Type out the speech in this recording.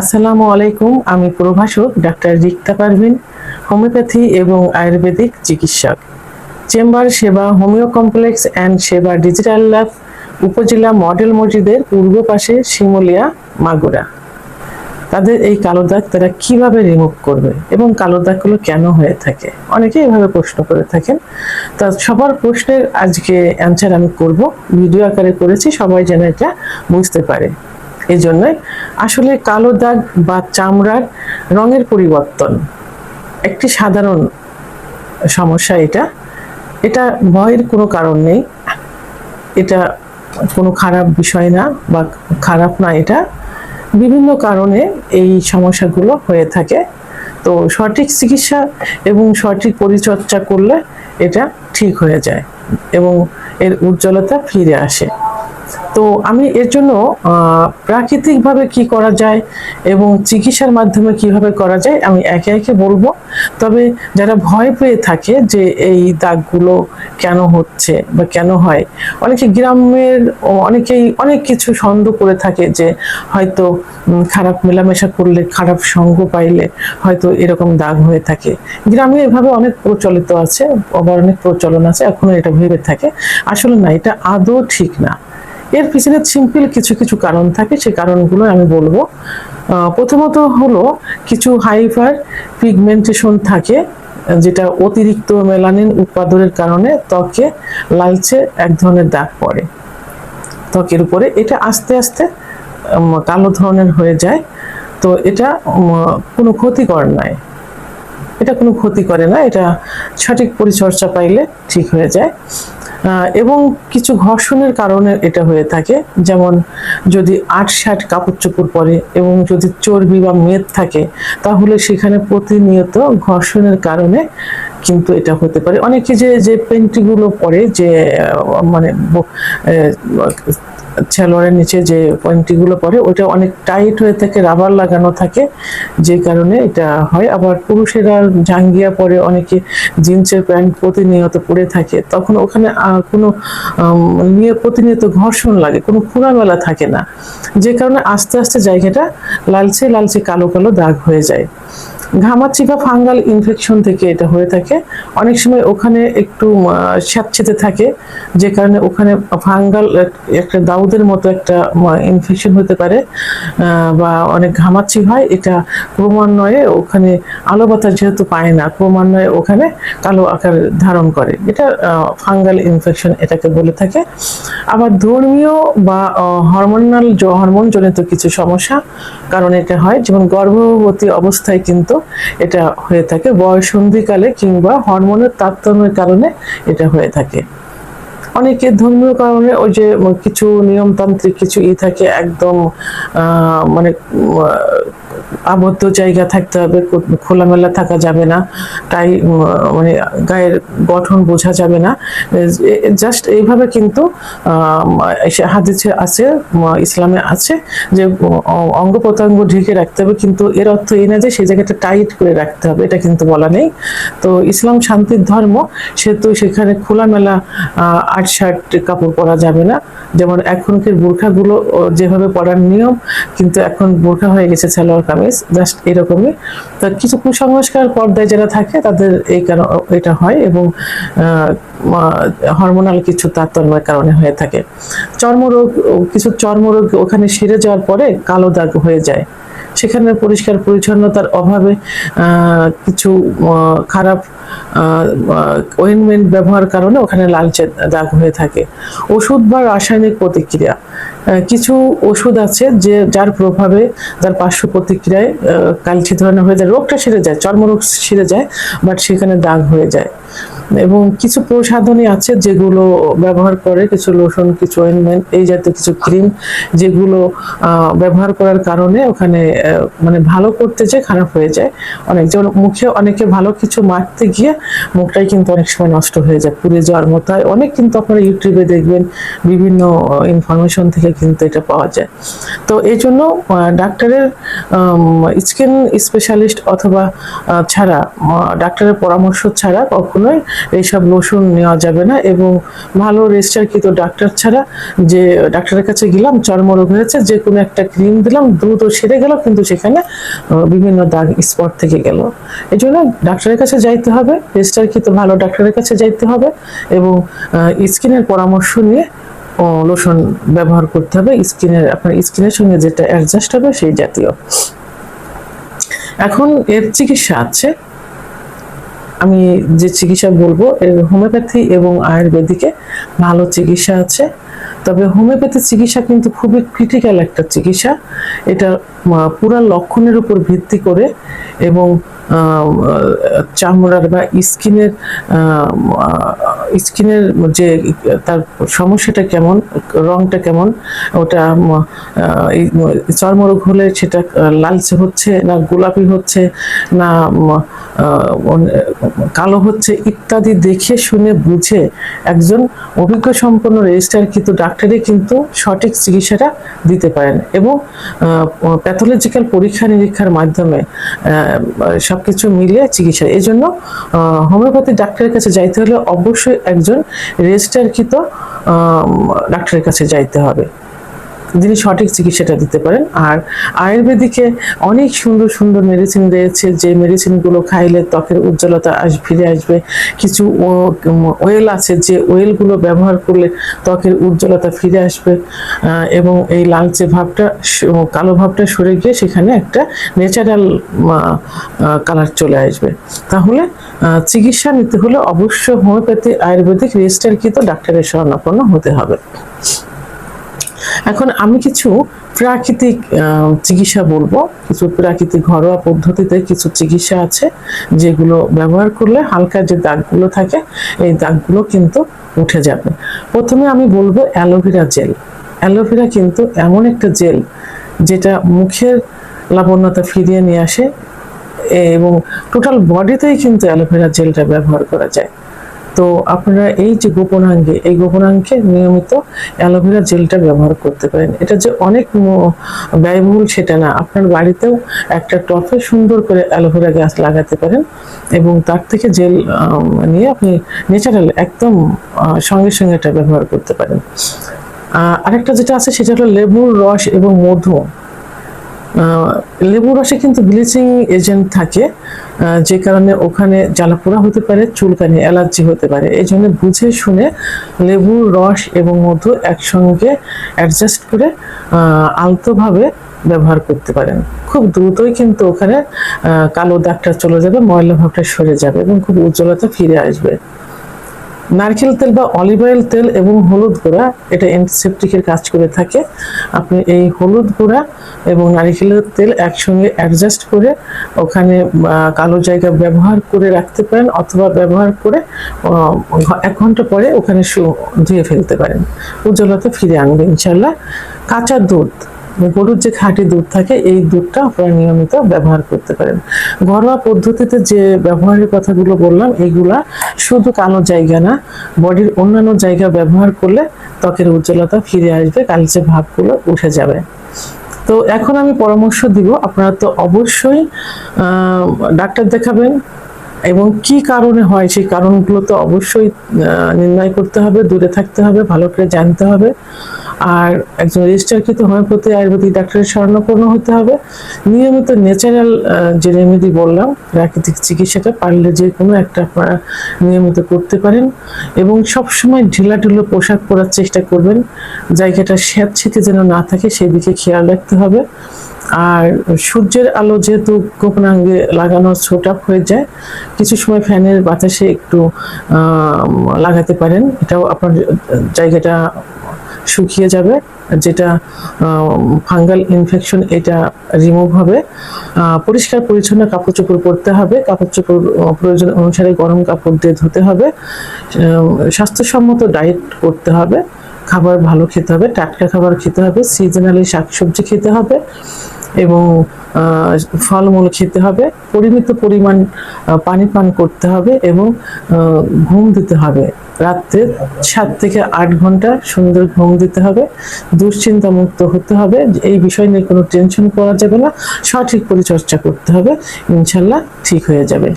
আসসালামু আলাইকুম, আমি প্রভাষক ডাক্তার রিক্তা পারভিন, হোমিওপ্যাথি এবং আয়ুর্বেদিক চিকিৎসক। Chamber Seba homeo complex and Seba digital lab উপজেলা মডেল মসজিদের পূর্ব পাশে শিমুলিয়া, মাগুরা। তাদের এই কালো দাগ তারা কীভাবে রিমুভ করবে এবং কালো দাগগুলো কেন হয়ে থাকে? অনেকে এভাবে প্রশ্ন করে থাকেন। তা সবার প্রশ্নের আজকে অ্যান্সার আমি করব। ভিডিও আকারে করেছি, সবাই যেন এটা বুঝতে পারে। এই জন্যই আসলে কালো দাগ বা চামড়ার রঙের পরিবর্তন একটি সাধারণ সমস্যা এটা। এটা ভয়ের কোনো কারণ নেই। এটা কোনো খারাপ বিষয় না বা খারাপ না এটা। বিভিন্ন কারণে এই সমস্যাগুলো হয়ে থাকে। তো সঠিক চিকিৎসা এবং সঠিক পরিচর্যা করলে এটা ঠিক হয়ে যায় এবং এর উজ্জ্বলতা ফিরে আসে। তো আমি এর জন্য প্রাকৃতিকভাবে কি করা যায় এবং চিকিৎসার মাধ্যমে কীভাবে করা যায়, আমি একে একে বলব। তবে যারা ভয় পেয়ে থাকে যে এই দাগগুলো কেন হচ্ছে বা কেন হয়, অনেকে গ্রামের অনেকেই অনেক কিছু সন্দেহ করে থাকে যে হয়তো খারাপ মেলামেশা করলে, খারাপ সঙ্গ পাইলে হয়তো এরকম দাগ হয়ে থাকে। গ্রামে এভাবে অনেক প্রচলিত আছে, আবার অনেক প্রচলন আছে, এখনও এটা ভেবে থাকে। আসলে না, এটা আদৌ ঠিক না। এর পিছনে সিম্পল কিছু কিছু কারণ থাকে, সেই কারণগুলো আমি বলব। প্রথমত হলো কিছু হাইপার পিগমেন্টেশন থাকে, যেটা অতিরিক্ত মেলানিন উৎপাদনের কারণে ত্বকে লালচে এক ধরনের দাগ পড়ে। ত্বকের উপরে এটা আস্তে আস্তে কালো ধরনের হয়ে যায়। তো এটা কোনো ক্ষতিকর নয়। এটা কোনো ক্ষতি করে না, এটা সঠিক পরিচর্যা পাইলে ঠিক হয়ে যায়। এবং কিছু ঘর্ষণের কারণে এটা হয়ে থাকে। যেমন যদি আট ষাট কাপড় চোপড় পরে এবং যদি চর্বি বা মেদ থাকে, তাহলে সেখানে প্রতিনিয়ত ঘর্ষণের কারণে কিন্তু এটা হতে পারে। অনেকে যে যে পেন্টিগুলো পরে যে মানে ছেলোয়ারের নিচে যে পয়েন্টিগুলো পরে ওটা অনেক টাইট হয়ে থাকে রাবার লাগানো থাকে, যে কারণে এটা হয়। আবার পুরুষেরা জাঙ্গিয়া পরে অনেকে জিন্সের প্যান্ট প্রতিনিয়ত পরে থাকে, তখন ওখানে কোনো নিয়ে প্রতিনিয়ত ঘর্ষণ লাগে, কোনো খোলামেলা থাকে না। যে কারণে আস্তে আস্তে জায়গাটা লালচে লালচে কালো কালো দাগ হয়ে যায়। ঘামাচি বা ফাঙ্গাল ইনফেকশন থেকে এটা হয়ে থাকে। অনেক সময় ওখানে একটু আহ, স্যাঁতসেঁতে থাকে যে কারণে ওখানে ফাঙ্গাল একটা দাউদের মতো একটা ইনফেকশন হতে পারে বা অনেক ঘামাচি হয়। এটা ক্রমান্বয়ে ওখানে আলো বাতাস যেহেতু পায় না ক্রমান্বয়ে ওখানে কালো আকার ধারণ করে। এটা ফাঙ্গাল ইনফেকশন এটাকে বলে থাকে। আবার ধর্মীয় বা হরমোনাল হরমোন জনিত কিছু সমস্যা কারণ এটা হয়। যেমন গর্ভবতী অবস্থায় কিন্তু এটা হয়ে থাকে। বয়সন্ধিকালে কিংবা হরমোনের তারতম্যের কারণে এটা হয়ে থাকে। অনেকে ধর্মীয় কারণে ওই যে কিছু নিয়মতান্ত্রিক কিছু ই থাকে, একদম মানে আবদ্ধ জায়গা থাকতে হবে খোলামেলা থাকা যাবে না, তাই মানে গায়ের গঠন বোঝা যাবে না। জাস্ট এইভাবে কিন্তু হাদিসে আছে ইসলামে আছে যে অঙ্গ প্রত্যঙ্গ ঢেকে রাখতে হবে, কিন্তু এর অর্থ এই না যে সেই জায়গাটা টাইট করে রাখতে হবে, এটা কিন্তু বলা নেই। তো ইসলাম শান্তির ধর্ম, সেহেতু সেখানে খোলামেলা আট শার্ট কাপড় পরা যাবে না। যেমন এখনকার বোরখাগুলো যেভাবে পরার নিয়ম, কিন্তু এখন বোরখা হয়ে গেছে সালোয়ার কামিজ জাস্ট এরকমই। তো কিছু কুসংস্কার পর্দায় যারা থাকে, তাদের এই কারণ, এটা হয় এবং হরমোনাল কিছু তারতম্যের কারণে হয়ে থাকে। চর্মরোগ কিছু চর্মরোগ ওখানে সেরে যাওয়ার পরে কালো দাগ হয়ে যায়। সেখানে পরিষ্কার পরিচ্ছন্নতার অভাবে কিছু খারাপ ওয়েনমেন্ট ব্যবহার কারণে ওখানে লালচে দাগ হয়ে থাকে। ওষুধ বা রাসায়নিক প্রতিক্রিয়া। কিছু ওষুধ আছে যে যার প্রভাবে যার পার্শ্ব প্রতিক্রিয়ায় কালচে ধরনের হয়ে যায়। রোগটা সেরে যায়, চর্মরোগ সেরে যায় বাট সেখানে দাগ হয়ে যায়। এবং কিছু প্রসাধনী আছে যেগুলো ব্যবহার করে, কিছু লোশন কিছু অয়েনমেন্ট এই জাতীয় কিছু ক্রিম যেগুলো ব্যবহার করার কারণে ওখানে মানে ভালো করতে যে খারাপ হয়ে যায়। অনেক যেমন মুখে অনেকে ভালো কিছু মারতে গিয়ে মুখটাই কিন্তু অনেক সময় নষ্ট হয়ে যায়, পুড়ে যাওয়ার মতো হয়। অনেক কিন্তু আপনারা ইউটিউবে দেখবেন, বিভিন্ন ইনফরমেশন থেকে কিন্তু এটা পাওয়া যায়। তো এই জন্য ডাক্তারের স্কিন স্পেশালিস্ট অথবা ছাড়া ডাক্তারের পরামর্শ ছাড়া কখনোই এইসব লোশন নেওয়া যাবে না এবং ভালো রেজিস্টারকৃত ডাক্তার ছাড়া যে ডাক্তারের কাছে গেলাম, চর্মরোগ হয়েছে, যে কোনো একটা ক্রিম দিলাম, দ্রুত সেরে গেল, কিন্তু সেখানে বিভিন্ন দাগ স্পট থেকে গেল। এই জন্য ডাক্তারের কাছে যাইতে হবে রেজিস্টারকৃত ভালো ডাক্তারের কাছে যাইতে হবে এবং স্কিনের পরামর্শ নিয়ে লোশন ব্যবহার করতে হবে। স্কিনের আপনার স্কিনের সঙ্গে যেটা অ্যাডজাস্ট হবে সেই জাতীয়। এখন এর চিকিৎসা আছে। আমি যে চিকিৎসা বলব, এর হোমিওপ্যাথি এবং আয়ুর্বেদিকে ভালো চিকিৎসা আছে। তবে হোমিওপ্যাথি চিকিৎসা কিন্তু খুবই ক্রিটিক্যাল একটা চিকিৎসা। এটা পুরা লক্ষণের উপর ভিত্তি করে এবং চামড়ার বা স্কিনের স্কিনের যে তার সমস্যাটা কেমন, রংটা কেমন, ওটা চর্মরোগ হলে সেটা লালচে হচ্ছে না গোলাপি হচ্ছে না কালো হচ্ছে ইত্যাদি দেখে শুনে বুঝে একজন অভিজ্ঞ সম্পন্ন রেজিস্টার কিন্তু ডাক্তারই কিন্তু সঠিক চিকিৎসাটা দিতে পারেন এবং প্যাথোলজিক্যাল পরীক্ষা নিরীক্ষার মাধ্যমে সব কিছু মিলিয়ে চিকিৎসা। এই জন্য হোমিওপ্যাথি ডাক্তারের কাছে যাইতে হলে অবশ্যই একজন রেজিস্টারকৃত ডাক্তারের কাছে যাইতে হবে। যিনি সঠিক চিকিৎসাটা দিতে পারেন। আর আয়ুর্বেদিকে অনেক সুন্দর সুন্দর মেডিসিন রয়েছে যে মেডিসিনগুলো খাইলে ত্বকের উজ্জ্বলতা আস, ফিরে আসবে। কিছু ওয়েল আছে যে ওয়েলগুলো ব্যবহার করলে ত্বকের উজ্জ্বলতা ফিরে আসবে। এবং এই লালচে ভাবটা কালো ভাবটা সরে গিয়ে সেখানে একটা ন্যাচারাল কালার চলে আসবে। তাহলে চিকিৎসা নিতে হলে অবশ্যই হোমিওপ্যাথি আয়ুর্বেদিক রেজিস্টার রেজিস্টারকৃত ডাক্তারের শরণাপন্ন হতে হবে। এখন আমি কিছু প্রাকৃতিক চিকিৎসা বলব। কিছু প্রাকৃতিক ঘরোয়া পদ্ধতিতে কিছু চিকিৎসা আছে যেগুলো ব্যবহার করলে হালকা যে দাগগুলো থাকে, এই দাগগুলো কিন্তু উঠে যাবে। প্রথমে আমি বলব অ্যালোভেরা জেল। অ্যালোভেরা কিন্তু এমন একটা জেল যেটা মুখের লাবণ্যতা ফিরিয়ে নিয়ে আসে, এবং টোটাল বডিতেই কিন্তু অ্যালোভেরা জেলটা ব্যবহার করা যায়। তো আপনারা এই যে গোপনাঙ্গে এই গোপনাঙ্গে নিয়মিত অ্যালোভেরা জেলটা ব্যবহার করতে পারেন। এটা যে অনেক ব্যয়বহুল সেটা না। আপনার বাড়িতেও একটা টফে সুন্দর করে অ্যালোভেরা গাছ লাগাতে পারেন এবং তার থেকে জেল নিয়ে আপনি ন্যাচারাল একদম সঙ্গে সঙ্গে এটা ব্যবহার করতে পারেন। আরেকটা যেটা আছে সেটা হলো লেবুর রস এবং মধু। লেবু রসে কিন্তু ব্লিচিং এজেন্ট থাকে যে কারণে ওখানে জ্বালাপোড়া হতে পারে, চুলকানি, অ্যালার্জি হতে পারে। এই জন্য বুঝে শুনে লেবুর রস এবং মধু একসঙ্গে অ্যাডজাস্ট করে আলতোভাবে ব্যবহার করতে পারেন। খুব দ্রুতই কিন্তু ওখানে কালো দাগটা চলে যাবে ময়লা ভাবটা সরে যাবে এবং খুব উজ্জ্বলতা ফিরে আসবে। নারকেল তেল বা অলিভ অয়েল তেল এবং হলুদ গুঁড়া, এটা অ্যান্টিসেপটিকের কাজ করে থাকে। আপনি এই হলুদ গুঁড়া এবং নারকেলের তেল একসঙ্গে অ্যাডজাস্ট করে ওখানে কালো জায়গা ব্যবহার করে রাখতে পারেন অথবা ব্যবহার করে এক ঘণ্টা পরে ওখানে ধুয়ে ফেলতে পারেন। উজ্জ্বলতা ফিরে আনবে ইনশাল্লাহ কাঁচা দুধ গরুর যে খাঁটি দুধ থাকে, এই দুধটা আপনারা নিয়মিত ব্যবহার করতে পারেন। ঘরোয়া পদ্ধতিতে যে ব্যবহারের কথাগুলো বললাম, এগুলা শুধু কালো জায়গা না, বডির অন্যান্য জায়গা ব্যবহার করলে ত্বকের উজ্জ্বলতা ফিরে আসবে কালচে ভাবগুলো উঠে যাবে। তো এখন আমি পরামর্শ দিব, আপনারা তো অবশ্যই ডাক্তার দেখাবেন এবং কি কারণে হয়, সেই কারণগুলো তো অবশ্যই নির্ণয় করতে হবে, দূরে থাকতে হবে, ভালো করে জানতে হবে। আর একজন রেজিস্টারকৃত হোমিওপ্যাথি আয়ুর্বেদিক ডাক্তারের স্বর্ণপূর্ণ হতে হবে। নিয়মিত ন্যাচারাল যে রেমেডি বললাম, প্রাকৃতিক চিকিৎসাটা পারলে যে কোনো একটা আপনারা নিয়মিত করতে পারেন এবং সবসময় ঢিলাঢুলো পোশাক পরার চেষ্টা করবেন। জায়গাটা স্যাঁতসেঁতে যেন না থাকে, সেদিকে খেয়াল রাখতে হবে। আর সূর্যের আলো যেহেতু গোপনাঙ্গে লাগানো ছোট আপ হয়ে যায়, কিছু সময় ফ্যানের বাতাসে একটু লাগাতে পারেন। এটাও আপনার জায়গাটা শুকিয়ে যাবে, যেটা ফাঙ্গাল ইনফেকশন এটা রিমুভ হবে। পরিষ্কার পরিচ্ছন্ন কাপড় চোপড় পরতে হবে। কাপড় চোপড় প্রয়োজন অনুসারে গরম কাপড় দিয়ে ধুতে হবে। স্বাস্থ্যসম্মত ডায়েট করতে হবে। খাবার ভালো খেতে হবে, টাটকা খাবার খেতে হবে সিজনালি শাকসবজি খেতে হবে। এবং ফলমূল খেতে হবে, পরিমিত পরিমাণ পানি পান করতে হবে এবং ঘুম দিতে হবে। রাত্রে সাত থেকে আট ঘণ্টা সুন্দর ঘুম দিতে হবে দুশ্চিন্তা মুক্ত হতে হবে, এই বিষয় নিয়ে কোনো টেনশন করা যাবে না, সঠিক পরিচর্যা করতে হবে, ইনশাল্লাহ ঠিক হয়ে যাবে।